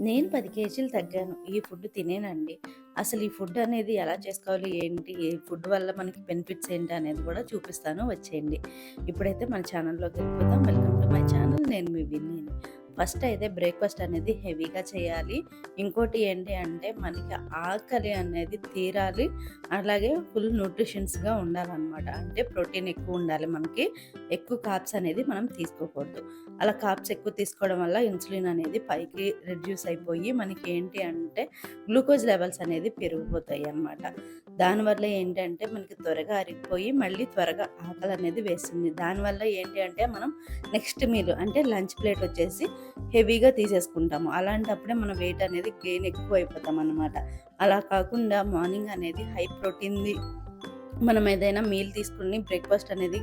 నేను 10 కేజీలు తగ్గాను. ఈ ఫుడ్ తినేనండి. అసలు ఈ ఫుడ్ అనేది ఎలా చేసుకోవాలి? ఏంటి? ఈ ఫుడ్ వల్ల మనకి బెనిఫిట్స్ ఏంటి? అనేది కూడా చూపిస్తాను వచ్చేయండి. ఇప్పుడైతే మన ఛానల్‌లోకెళ్ళిపోదాం. Welcome to my channel. నేను మీ విన్నీని. ఫస్ట్ అయితే బ్రేక్‌ఫాస్ట్ అనేది హెవీగా చేయాలి. ఇంకోటి ఏంటి అంటే మనకి ఆకలి అనేది తీరాలి. అలాగే ఫుల్ న్యూట్రిషన్స్‌గా ఉండాలన్నమాట అంటే ప్రోటీన్ ఎక్కువ ఉండాలి మనకి. ఎక్కువ కాప్స్ అనేది మనం తీసుకోకూడదు. అలా కాప్స్ ఎక్కువ తీసుకోవడం వల్ల ఇన్సులిన్ అనేది పైకి రెడ్యూస్ అయిపోయి మనకి ఏంటి అంటే గ్లూకోజ్ లెవెల్స్ అనేది పెరిగిపోతాయి అన్నమాట. దానివల్ల ఏంటంటే మనకి త్వరగా అరిగిపోయి మళ్ళీ త్వరగా ఆకలి అనేది వేస్తుంది. దానివల్ల ఏంటి అంటే మనం నెక్స్ట్ మీల్ అంటే లంచ్ ప్లేట్ వచ్చేసి హెవీగా తీసేసుకుంటాము. అలాంటప్పుడే మన వెయిట్ అనేది గెయిన్ ఎక్కువ అయిపోతాం అనమాట అలా కాకుండా మార్నింగ్ అనేది హై ప్రోటీన్‌ది మనం ఏదైనా మీల్ తీసుకుని బ్రేక్‌ఫాస్ట్ అనేది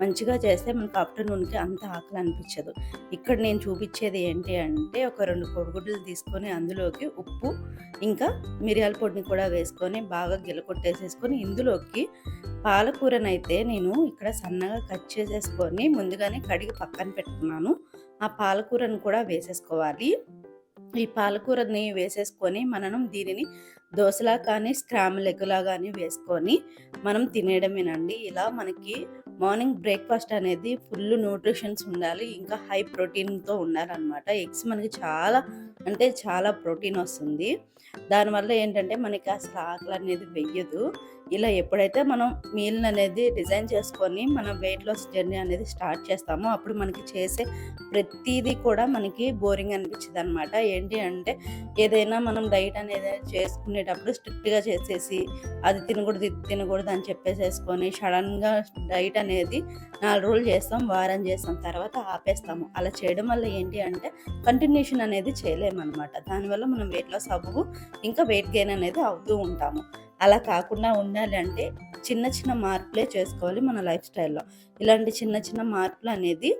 మంచిగా చేస్తే మనకు ఆఫ్టర్‌నూన్‌కి అంత ఆకలి అనిపించదు. ఇక్కడ నేను చూపించేది ఏంటి అంటే ఒక రెండు కోడిగుడ్లు తీసుకొని అందులోకి ఉప్పు, ఇంకా మిరియాల పొడిని కూడా వేసుకొని బాగా గిలకొట్టేసేసుకొని ఇందులోకి పాలకూరనైతే నేను ఇక్కడ సన్నగా కట్ చేసేసుకొని ముందుగానే కడిగి పక్కన పెట్టుకున్నాను. ఆ పాలకూరను కూడా వేసేసుకోవాలి. ఈ పాలకూరని వేసేసుకొని మనం దీనిని దోసలా కానీ, స్క్రాంబుల్ ఎగ్‌లా కానీ వేసుకొని మనం తినేయడమేనండి. ఇలా మనకి మార్నింగ్ బ్రేక్‌ఫాస్ట్ అనేది ఫుల్ న్యూట్రిషన్స్ ఉండాలి. ఇంకా హై ప్రోటీన్‌తో ఉండాలన్నమాట ఎగ్స్ మనకి చాలా అంటే చాలా ప్రోటీన్ వస్తుంది. దానివల్ల ఏంటంటే మనకి అసలు ఆకలి అనేది వెయ్యదు. ఇలా ఎప్పుడైతే మనం మీల్ అనేది డిజైన్ చేసుకొని మనం వెయిట్ లాస్ జర్నీ అనేది స్టార్ట్ చేస్తామో అప్పుడు మనకి చేసే ప్రతిదీ కూడా మనకి బోరింగ్ అనిపించదనమాట. ఏంటి అంటే ఏదైనా మనం డైట్ అనేది ఉండేటప్పుడు స్ట్రిక్ట్‌గా చేసేసి అది తినకూడదు, ఇది తినకూడదు అని చెప్పేసేసుకొని సడన్గా డైట్ అనేది నాలుగు రోజులు చేస్తాం, వారం చేస్తాం. తర్వాత ఆపేస్తాము. అలా చేయడం వల్ల ఏంటి అంటే కంటిన్యూషన్ అనేది చేయలేమనమాట. దానివల్ల మనం వెయిట్ లాస్ అవ్వము. ఇంకా వెయిట్ గెయిన్ అనేది అవుతూ ఉంటాము. అలా కాకుండా ఉండాలి అంటే చిన్న చిన్న మార్పులే చేసుకోవాలి మన లైఫ్ స్టైల్‌లో. ఇలాంటి చిన్న చిన్న మార్పులు అనేది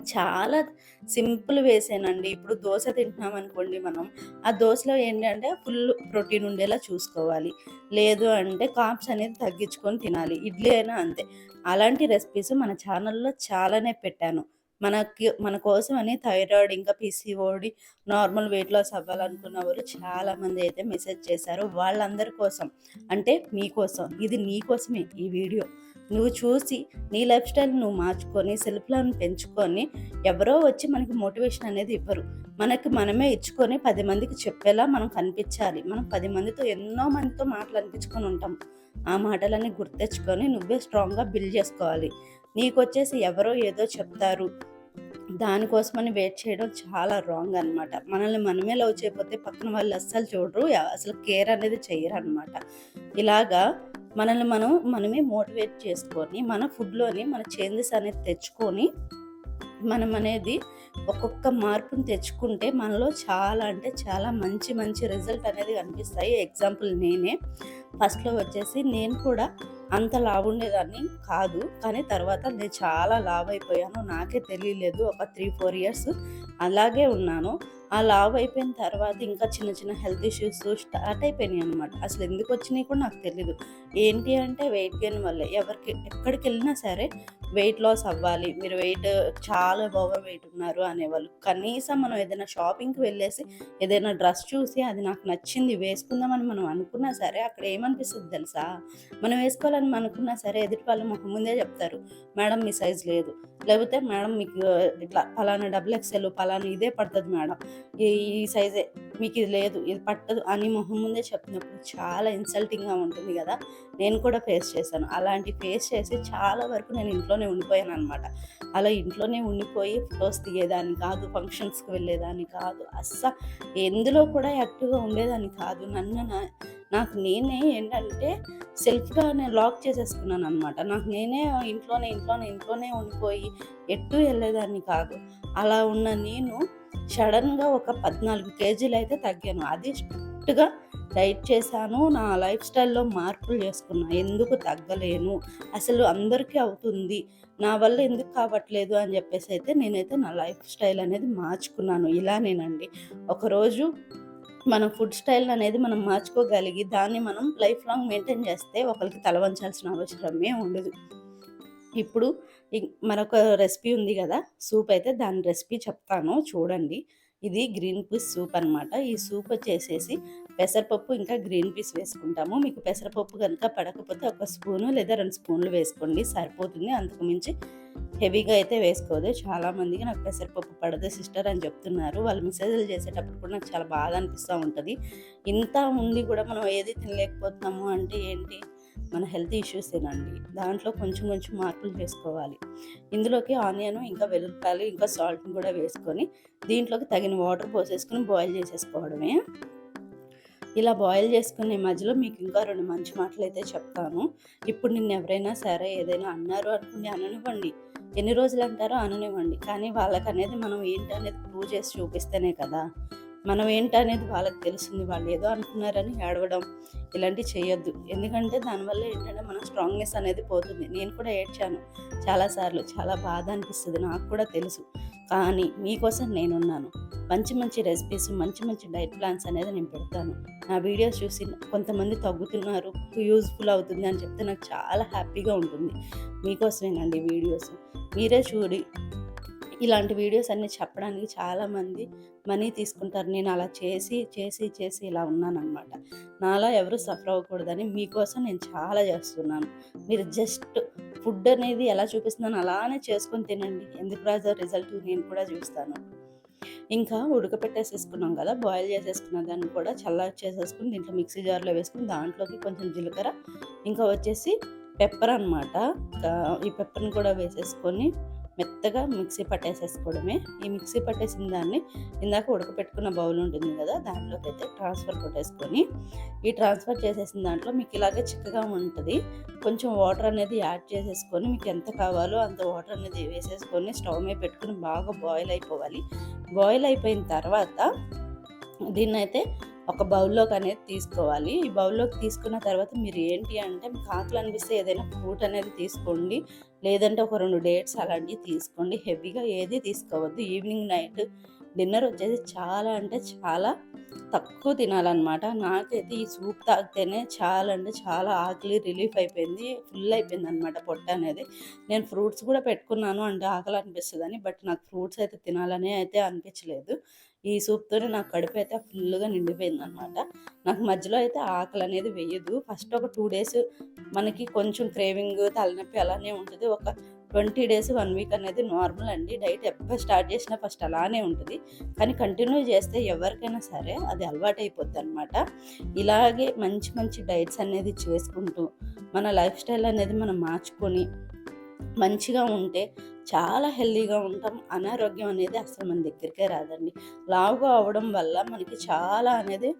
చాలా సింపుల్ వేసానండి ఇప్పుడు దోశ తింటున్నాం అనుకోండి మనం. ఆ దోశలో ఏంటంటే ఫుల్ ప్రోటీన్ ఉండేలా చూసుకోవాలి. లేదు అంటే కాప్స్ అనేది తగ్గించుకొని తినాలి. ఇడ్లీ అయినా అంతే. అలాంటి రెసిపీస్ మన ఛానల్‌లో చాలానే పెట్టాను. మనకి మన కోసమని థైరాయిడ్ ఇంకా పీసీఓడి నార్మల్ వెయిట్ లాస్ అవ్వాలనుకున్న వారు చాలామంది అయితే మెసేజ్ చేశారు. వాళ్ళందరి కోసం అంటే మీకోసం. ఇది నీ కోసమే ఈ వీడియో. నువ్వు చూసి నీ లైఫ్ స్టైల్ నువ్వు మార్చుకొని సెల్ఫ్ లవ్‌ని పెంచుకొని ఎవరో వచ్చి మనకి మోటివేషన్ అనేది ఇవ్వరు. మనకి మనమే ఇచ్చుకొని పది మందికి చెప్పేలా మనం కనిపించాలి. మనం పది మందితో ఎన్నో మందితో మాటలు అనిపించుకొని ఉంటాం. ఆ మాటలన్నీ గుర్తెచ్చుకొని నువ్వే స్ట్రాంగ్‌గా బిల్డ్ చేసుకోవాలి. నీకు వచ్చేసి ఎవరో ఏదో చెప్తారు. దానికోసమని వెయిట్ చేయడం చాలా రాంగ్ అనమాట. మనల్ని మనమే లవ్ చేయకపోతే పక్కన వాళ్ళు అస్సలు చూడరు. అసలు కేర్ అనేది చేయరు అనమాట ఇలాగా మనల్ని మనం మనమే మోటివేట్ చేసుకొని మన ఫుడ్‌లోని మన చేంజెస్ అనేది తెచ్చుకొని మనం అనేది ఒక్కొక్క మార్పును తెచ్చుకుంటే మనలో చాలా అంటే చాలా మంచి మంచి రిజల్ట్ అనేది కనిపిస్తాయి. ఎగ్జాంపుల్ నేనే. ఫస్ట్‌లో వచ్చేసి నేను కూడా అంత లావుండేదాన్ని కాదు. కానీ తర్వాత నేను చాలా లావయిపోయాను. నాకే తెలియలేదు. ఒక 3, 4 ఇయర్స్ అలాగే ఉన్నాను. ఆ లావు అయిపోయిన తర్వాత ఇంకా చిన్న చిన్న హెల్త్ ఇష్యూస్ స్టార్ట్ అయిపోయినాయి అనమాట. అసలు ఎందుకు వచ్చినాయి కూడా నాకు తెలియదు ఏంటి అంటే వెయిట్ గెయిన్ వల్లే. ఎవరికి ఎక్కడికెళ్ళినా సరే వెయిట్ లాస్ అవ్వాలి. మీరు వెయిట్ చాలా ఓవర్ వెయిట్ ఉన్నారు అనేవాళ్ళు. కనీసం మనం ఏదైనా షాపింగ్‌కి వెళ్ళేసి ఏదైనా డ్రెస్ చూసి అది నాకు నచ్చింది వేసుకుందామని మనం అనుకున్నా సరే అక్కడ ఏమనిపిస్తుంది తెలుసా? మనం వేసుకోవాలని అనుకున్నా సరే ఎదుటి వాళ్ళు మొహం ముందే చెప్తారు. మేడం మీ సైజ్ లేదు. లేకపోతే మేడం మీకు ఇట్లా పలానా డబుల్ ఎక్స్‌ఎల్ పలానా ఇదే పడుతుంది మేడం. ఈ ఈ సైజే మీకు ఇది లేదు. ఇది పట్టదు అని మొహం ముందే చెప్పినప్పుడు చాలా ఇన్సల్టింగ్‌గా ఉంటుంది కదా నేను కూడా ఫేస్ చేశాను. అలాంటి ఫేస్ చేసి చాలా వరకు నేను ఇంట్లోనే ఉండిపోయాను అనమాట అలా ఇంట్లోనే ఉండిపోయి ఫోటోస్ దిగేదాన్ని కాదు. ఫంక్షన్స్‌కి వెళ్ళేదాన్ని కాదు. అస్స ఎందులో కూడా యాక్టివ్‌గా ఉండేదాన్ని కాదు. నన్ను నాకు నేనే ఏంటంటే సెల్ఫ్‌గా నేను లాక్ చేసేసుకున్నాను అనమాట నాకు నేనే ఇంట్లోనే, ఇంట్లోనే, ఇంట్లోనే ఉండిపోయి ఎటు వెళ్ళేదాన్ని కాదు. అలా ఉన్న నేను సడన్గా ఒక పద్నాలుగు కేజీలు అయితే తగ్గాను. అది స్ట్రిక్ట్‌గా డైట్ చేశాను. నా లైఫ్ స్టైల్‌లో మార్పులు చేసుకున్నాను ఎందుకు తగ్గలేను? అసలు అందరికీ అవుతుంది. నా వల్ల ఎందుకు కావట్లేదు అని చెప్పేసి అయితే నేనైతే నా లైఫ్ స్టైల్ అనేది మార్చుకున్నాను. ఇలానేనండి. ఒకరోజు మన ఫుడ్ స్టైల్ అనేది మనం మార్చుకోగలిగి దాన్ని మనం లైఫ్ లాంగ్ మెయింటైన్ చేస్తే ఒకరికి తలవంచాల్సిన అవసరమే ఉండదు. ఇప్పుడు మరొక రెసిపీ ఉంది కదా సూప్ అయితే దాని రెసిపీ చెప్తాను చూడండి. ఇది గ్రీన్ పీస్ సూప్ అనమాట ఈ సూప్ వచ్చేసేసి పెసరపప్పు ఇంకా గ్రీన్ పీస్ వేసుకుంటాము. మీకు పెసరపప్పు కనుక పడకపోతే ఒక స్పూను లేదా రెండు స్పూన్లు వేసుకోండి సరిపోతుంది. అంతకు మించి హెవీగా అయితే వేసుకోదు. చాలా మందికి నాకు పెసరపప్పు పడదు సిస్టర్ అని చెప్తున్నారు. వాళ్ళు మెసేజ్లు చేసేటప్పుడు కూడా నాకు చాలా బాధ అనిపిస్తూ ఉంటుంది. ఇంత ఉండి కూడా మనం ఏది తినలేకపోతున్నాము అంటే ఏంటి? మన హెల్త్ ఇష్యూసేనండి దాంట్లో కొంచెం కొంచెం మార్పులు చేసుకోవాలి. ఇందులోకి ఆనియన్ ఇంకా వెల్లుల్లిపాయలు ఇంకా సాల్ట్ని కూడా వేసుకొని దీంట్లోకి తగిన వాటర్ పోసేసుకొని బాయిల్ చేసేసుకోవడమే. ఇలా బాయిల్ చేసుకునే మధ్యలో మీకు ఇంకా రెండు మంచి మాటలు అయితే చెప్తాను. ఇప్పుడు నిన్ను ఎవరైనా సరే ఏదైనా అన్నారు అనుకుని అననివ్వండి. ఎన్ని రోజులు అంటారో అననివ్వండి. కానీ వాళ్ళకనేది మనం ఏంటి అనేది ప్రూవ్ చేసి చూపిస్తేనే కదా. మనం ఏంటనేది వాళ్ళకి తెలిసింది వాళ్ళు ఏదో అనుకున్నారని ఏడవడం ఇలాంటివి చేయొద్దు. ఎందుకంటే దానివల్ల ఏంటంటే మన స్ట్రాంగ్నెస్ అనేది పోతుంది. నేను కూడా ఏడ్చాను చాలాసార్లు చాలా బాధ అనిపిస్తుంది నాకు కూడా తెలుసు. కానీ మీకోసం నేనున్నాను. మంచి మంచి రెసిపీస్ మంచి మంచి డైట్ ప్లాన్స్ అనేది నేను పెడతాను. నా వీడియోస్ చూసి కొంతమంది తగ్గుతున్నారు యూజ్ఫుల్ అవుతుంది అని చెప్తే నాకు చాలా హ్యాపీగా ఉంటుంది. మీకోసమేనండి వీడియోస్. మీరే చూడి ఇలాంటి వీడియోస్ అన్నీ చెప్పడానికి చాలామంది మనీ తీసుకుంటారు. నేను అలా చేసి చేసి చేసి ఇలా ఉన్నానమాట నాలా ఎవరు సఫర్ అవ్వకూడదని మీకోసం నేను చాలా చేస్తున్నాను. మీరు జస్ట్ ఫుడ్ అనేది ఎలా చూపిస్తున్నాను అలానే చేసుకొని తినండి. ఎందుకు రాజా? రిజల్ట్ నేను కూడా చూస్తాను. ఇంకా ఉడకపెట్టేసేసుకున్నాం కదా బాయిల్ చేసేసుకున్న దాన్ని కూడా చల్ల చేసేసుకుని దీంట్లో మిక్సీ జార్లో వేసుకుని దాంట్లోకి కొంచెం జీలకర్ర ఇంకా వచ్చేసి పెప్పర్ అనమాట ఈ పెప్పర్ని కూడా వేసేసుకొని మెత్తగా మిక్సీ పట్టేసేసుకోవడమే. ఈ మిక్సీ పట్టేసిన దాన్ని ఇందాక ఉడకపెట్టుకున్న బౌల్ ఉంటుంది కదా దానిలోకి అయితే ట్రాన్స్ఫర్ కొట్టేసుకొని ఈ ట్రాన్స్ఫర్ చేసేసిన దాంట్లో మీకు ఇలాగే చిక్కగా ఉంటుంది. కొంచెం వాటర్ అనేది యాడ్ చేసేసుకొని మీకు ఎంత కావాలో అంత వాటర్ అనేది వేసేసుకొని స్టవ్ మీద పెట్టుకుని బాగా బాయిల్ అయిపోవాలి. బాయిల్ అయిపోయిన తర్వాత దీన్నైతే ఒక బౌల్లోకి అనేది తీసుకోవాలి. ఈ బౌల్లోకి తీసుకున్న తర్వాత మీరు ఏంటి అంటే మీకు ఆకలి అనిపిస్తే ఏదైనా ఫ్రూట్ అనేది తీసుకోండి. లేదంటే ఒక రెండు డేట్స్ అలాంటివి తీసుకోండి. హెవీగా ఏది తీసుకోవద్దు. ఈవినింగ్ నైట్ డిన్నర్ వచ్చేసి చాలా అంటే చాలా తక్కువ తినాలన్నమాట. నాకైతే ఈ సూప్ తాగితేనే చాలా అంటే చాలా ఆకలి రిలీఫ్ అయిపోయింది. ఫుల్ అయిపోయింది అనమాట పొట్ట అనేది. నేను ఫ్రూట్స్ కూడా పెట్టుకున్నాను అంటే ఆకలి అనిపిస్తుందని బట్ నాకు ఫ్రూట్స్ అయితే తినాలని అయితే అనిపించలేదు. ఈ సూప్తోనే నాకు కడుపు అయితే ఫుల్గా నిండిపోయింది అనమాట నాకు మధ్యలో అయితే ఆకలి అనేది వేయదు ఫస్ట్ ఒక టూ డేస్ మనకి కొంచెం క్రేవింగ్ తలనొప్పి అలానే ఉంటుంది. ఒక ట్వంటీ డేస్ వన్ వీక్ అనేది నార్మల్ అండి. డైట్ ఎప్పుడు స్టార్ట్ చేసినా ఫస్ట్ అలానే ఉంటుంది. కానీ కంటిన్యూ చేస్తే ఎవరికైనా సరే అది అలవాటు అయిపోద్ది అనమాట ఇలాగే మంచి మంచి డైట్స్ అనేది చేసుకుంటూ మన లైఫ్ స్టైల్ అనేది మనం మార్చుకొని మంచిగా ఉంటే చాలా హెల్దీగా ఉంటాం. అనారోగ్యం అనేది అసలు మన దగ్గరికే రాదండి. లావుగా అవ్వడం వల్ల మనకి చాలా అనేది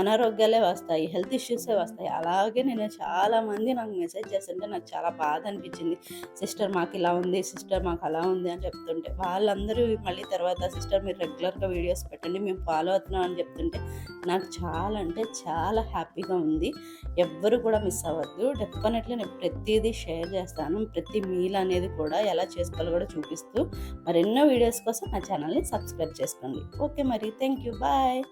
అనారోగ్యాలే వస్తాయి హెల్త్ ఇష్యూసే వస్తాయి. అలాగే నేను చాలామంది నాకు మెసేజ్ చేస్తుంటే నాకు చాలా బాధ అనిపించింది. సిస్టర్ మాకు ఇలా ఉంది సిస్టర్ మాకు అలా ఉంది అని చెప్తుంటే వాళ్ళందరూ మళ్ళీ తర్వాత సిస్టర్ మీరు రెగ్యులర్గా వీడియోస్ పెట్టండి మేము ఫాలో అవుతున్నాం అని చెప్తుంటే నాకు చాలా అంటే చాలా హ్యాపీగా ఉంది. ఎవ్వరు కూడా మిస్ అవ్వద్దు. డెఫినెట్లీ నేను ప్రతిదీ షేర్ చేస్తాను. ప్రతి మీల్ అనేది కూడా ఎలా చేసుకోవాలో కూడా చూపిస్తూ మరెన్నో వీడియోస్ కోసం నా ఛానల్ని సబ్స్క్రైబ్ చేసుకోండి. ఓకే మరి. Thank you bye.